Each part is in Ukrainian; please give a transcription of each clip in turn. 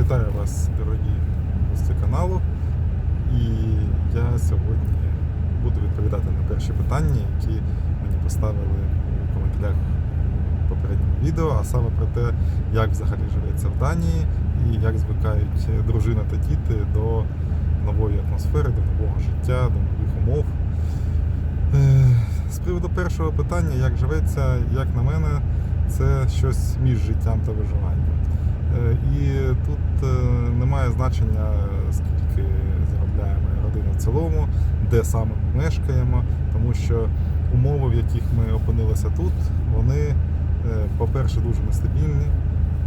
Вітаю вас, дорогі гості каналу. І я сьогодні буду відповідати на перші питання, які мені поставили у коментарях попереднього відео, а саме про те, як взагалі живеться в Данії і як звикають дружина та діти до нової атмосфери, до нового життя, до нових умов. Е, З приводу першого питання, як живеться, як на мене, це щось між життям та виживанням. Е, І тут е, немає значення, скільки заробляє моя родина в цілому, де саме ми мешкаємо, тому що умови, в яких ми опинилися тут, вони, е, по-перше, дуже нестабільні,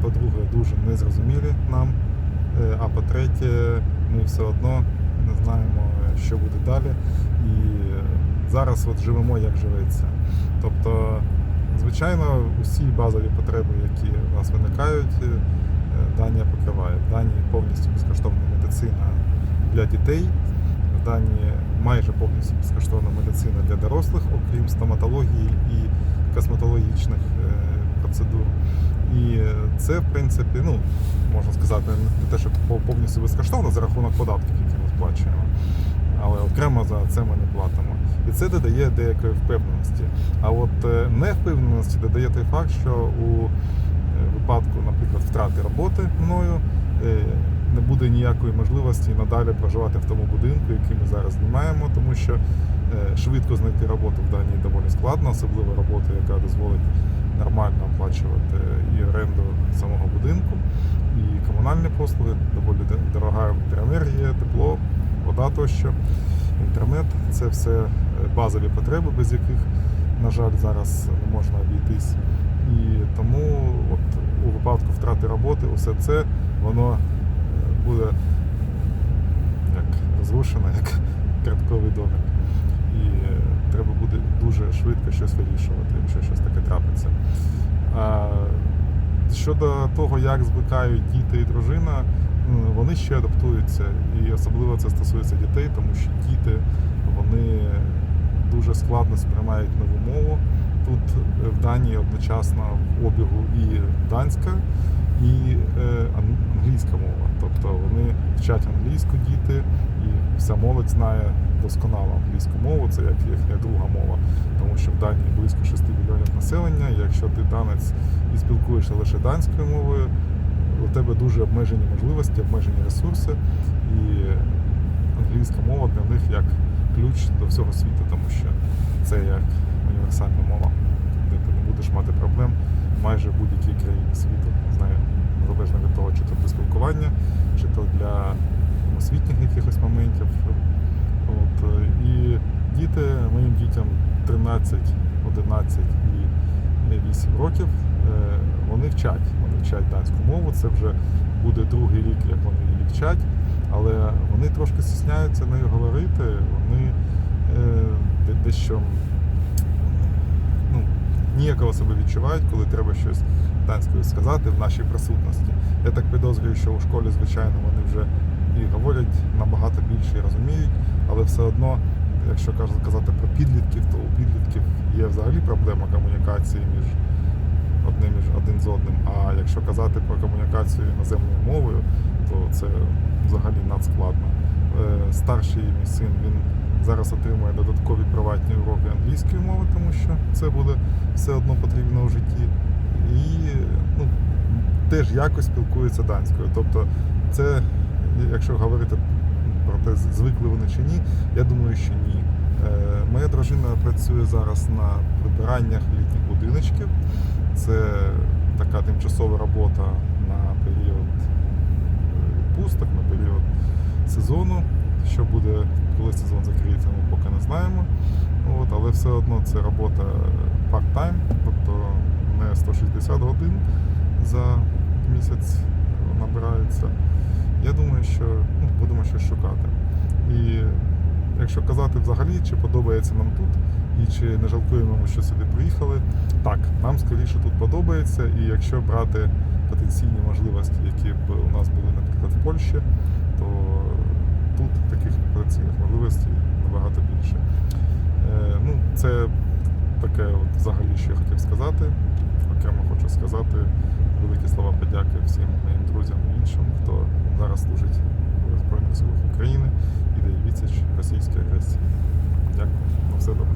по-друге, дуже незрозумілі нам. А по-третє, ми все одно не знаємо, що буде далі. І зараз от живемо, як живеться. Тобто, звичайно, усі базові потреби, які в нас виникають, е, Данія покриває. В Данії повністю безкоштовна медицина для дітей. В Данії майже повністю безкоштовна медицина для дорослих, окрім стоматології і косметологічних е, процедур. І це, в принципі, ну, можна сказати, не те, що повністю безкоштовно за рахунок податків, які ми сплачуємо. Але окремо за це ми не платимо. І це додає деякої впевненості. А от е, невпевненості додає той факт, що у е, випадку, наприклад, втрати роботи мною е, не буде ніякої можливості надалі проживати в тому будинку, який ми зараз знімаємо, тому що швидко знайти роботу в Данії доволі складно, особливо роботу, яка дозволить нормально оплачувати і оренду самого будинку, і комунальні послуги, доволі дорога електроенергія, тепло, вода тощо, інтернет це все е, базові потреби, без яких, на жаль, зараз не можна обійтись. І тому от, у випадку втрати роботи усе це воно е, буде як розрушено, як картковий домик. І е, треба буде дуже швидко щось вирішувати, якщо щось таке трапиться. Щодо того, як звикають діти і дружина, вони ще адаптуються. І особливо це стосується дітей, тому що діти вони дуже складно сприймають нову мову. Тут е, в Данії одночасно в обігу і данська, і е, англійська мова. Тобто вони вчать англійську діти, і вся молодь знає досконало англійську мову, це як їхня друга мова, тому що в Данії близько 6 мільйонів населення. Якщо ти данець і спілкуєшся лише данською мовою, у тебе дуже обмежені можливості, обмежені ресурси, і англійська мова для них як ключ до всього світу, тому що це як універсальна мова, де ти не будеш мати проблем майже будь-якій країні світу. Не знаю, залежно від того, чи то для спілкування, чи то для освітніх якихось моментів. От, і діти, моїм дітям 13, 11 і 8 років, вони вчать. Вони вчать данську мову. Це вже буде другий рік, як вони її вчать, але вони трошки стісняються нею говорити. Вони е, дещо ну, ніяково себе відчувають, коли треба щось данською сказати в нашій присутності. Я так підозрюю, що у школі, звичайно, вони вже і говорять набагато більше і розуміють, але все одно, якщо каз- казати про підлітків, то у підлітків є взагалі проблема комунікації між між один з одним. А якщо казати про комунікацію іноземною мовою, то це взагалі надскладно. Е, Старший мій син він зараз отримує додаткові приватні уроки англійської мови, тому що це буде все одно потрібно у житті. І ну, теж якось спілкується данською. Тобто, це, якщо говорити про те, звикли вони чи ні, я думаю, що ні. Е, Моя дружина працює зараз на прибираннях літніх будиночків. Це така тимчасова робота на період пусток, відпусток, на період сезону. Що буде, коли сезон закриється, ми поки не знаємо. От, але все одно це робота part-time, тобто не 160 годин за місяць набирається. Я думаю, що ну, будемо щось шукати. І якщо казати взагалі, чи подобається нам тут, і чи не жалкуємо ми, що сюди приїхали, так, нам скоріше тут подобається, і якщо брати потенційні можливості, які б у нас були, наприклад, в Польщі, то тут таких потенційних можливостей набагато більше. Е, ну, це таке от взагалі, що я хотів сказати. Окремо хочу сказати великі слова подяки всім моїм друзям і іншим, хто зараз служить в Збройних силах України і російської агресії. Дякую, на все добре.